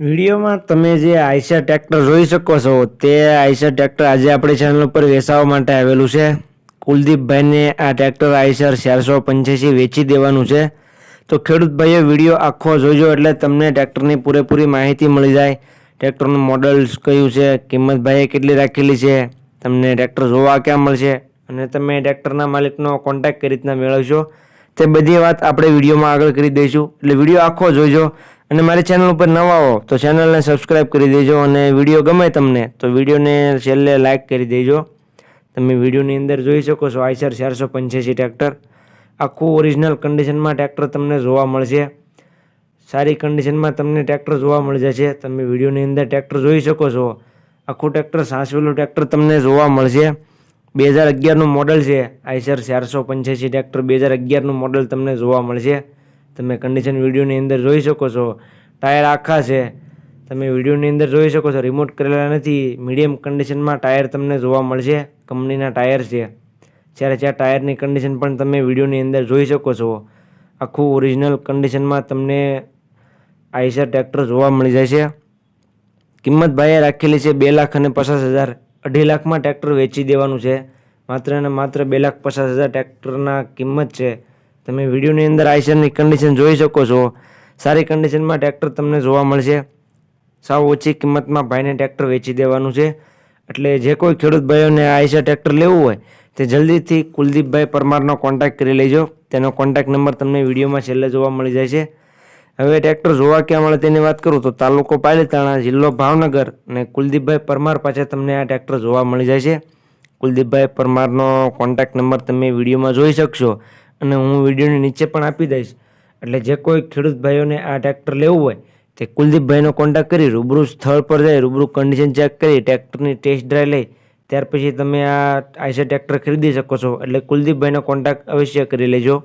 વિડીયોમાં તમે જે આઈશર ટ્રેક્ટર જોઈ શકો છો, તે આઈશર ટ્રેક્ટર આજે આપણી ચેનલ ઉપર વેચાવા માટે આવેલું છે. કુલદીપભાઈને આ ટ્રેક્ટર આઈશર ચારસો પંચ્યાસી વેચી દેવાનું છે. તો ખેડૂતભાઈએ વીડિયો આખો જોજો એટલે તમને ટ્રેક્ટરની પૂરેપૂરી માહિતી મળી જાય. ટ્રેક્ટરનું મોડલ કયું છે કિંમત ભાઈએ કેટલી રાખેલી છે, તમને ટ્રેક્ટર જોવા ક્યાં મળશે અને તમે ટ્રેક્ટરના માલિકનો કોન્ટેક્ટ કઈ રીતના મેળવશો, તે બધી વાત આપણે વિડીયોમાં આગળ કરી દઈશું. એટલે વીડિયો આખો જોઈજો અને મારી ચેનલ ઉપર નવા હો, તો ચેનલને સબસ્ક્રાઇબ કરી દેજો અને વીડિયો ગમે તમને, તો વિડીયોને છેલ્લે લાઇક કરી દેજો. તમે વિડીયોની અંદર જોઈ શકો છો આઈસર ચારસો પંચ્યાસી ટ્રેક્ટર આખું ઓરિજિનલ કન્ડિશનમાં ટ્રેક્ટર તમને જોવા મળશે. સારી કન્ડિશનમાં તમને ટ્રેક્ટર જોવા મળી જશે. તમે વિડીયોની અંદર ટ્રેક્ટર જોઈ શકો છો. આખું ટ્રેક્ટર સાસવેલું ટ્રેક્ટર તમને જોવા મળશે. બે હજાર અગિયારનું મોડલ છે આઈસર ચારસો પંચ્યાસી ટ્રેક્ટર બે હજાર અગિયારનું મોડલ તમને જોવા મળશે. તમે કન્ડિશન વિડીયોની અંદર જોઈ શકો છો. ટાયર આખા છે. તમે વિડીયોની અંદર જોઈ શકો છો. રિમોટ કરેલા નથી. મીડિયમ કન્ડિશનમાં ટાયર તમને જોવા મળશે. કંપનીના ટાયર છે. જ્યારે જ્યાં ટાયરની કન્ડિશન પણ તમે વિડીયોની અંદર જોઈ શકો છો. આખું ઓરિજિનલ કન્ડિશનમાં તમને આઈસર ટ્રેક્ટર જોવા મળી જાય છે. કિંમત ભાઈએ રાખેલી છે બે લાખ અને પચાસ હજાર. અઢી લાખમાં ટ્રેક્ટર વેચી દેવાનું છે. માત્ર અને માત્ર બે લાખ પચાસ હજાર ટ્રેક્ટરના કિંમત છે. તમે વિડીયોની અંદર આઈસરની કન્ડિશન જોઈ શકો છો. સારી કન્ડિશનમાં ટ્રેક્ટર તમને જોવા મળશે. સાવ ઓછી કિંમતમાં ભાઈને ટ્રેક્ટર વેચી દેવાનું છે. એટલે જે કોઈ ખેડૂત ભાઈઓને આઈસર ટ્રેક્ટર લેવું હોય, તે જલ્દીથી કુલદીપભાઈ પરમારનો કોન્ટેક્ટ કરી લેજો. તેનો કોન્ટેક્ટ નંબર તમને વિડીયોમાં છેલ્લે જોવા મળી જાય છે હવે ટ્રેક્ટર જોવા ક્યાં મળે તેની વાત કરું તો તાલુકો પાલીતાણા જિલ્લો ભાવનગર અને કુલદીપભાઈ પરમાર પાસે તમને આ ટ્રેક્ટર જોવા મળી જાય છે કુલદીપભાઈ પરમારનો કોન્ટેક્ટ નંબર તમે વિડીયોમાં જોઈ શકશો. અને હું વિડીયોની નીચે પણ આપી દઈશ. એટલે જે કોઈ ખેડૂત ભાઈઓને આ ટ્રેક્ટર લેવું હોય, તે કુલદીપભાઈનો કોન્ટેક્ટ કરી, રૂબરૂ સ્થળ પર જઈ રૂબરૂ કન્ડિશન ચેક કરી, ટ્રેક્ટરની ટેસ્ટ ડ્રાઈવ લઈ, ત્યાર પછી તમે આ આઈસર ટ્રેક્ટર ખરીદી શકો છો. એટલે કુલદીપભાઈનો કોન્ટેક્ટ અવશ્ય કરી લેજો.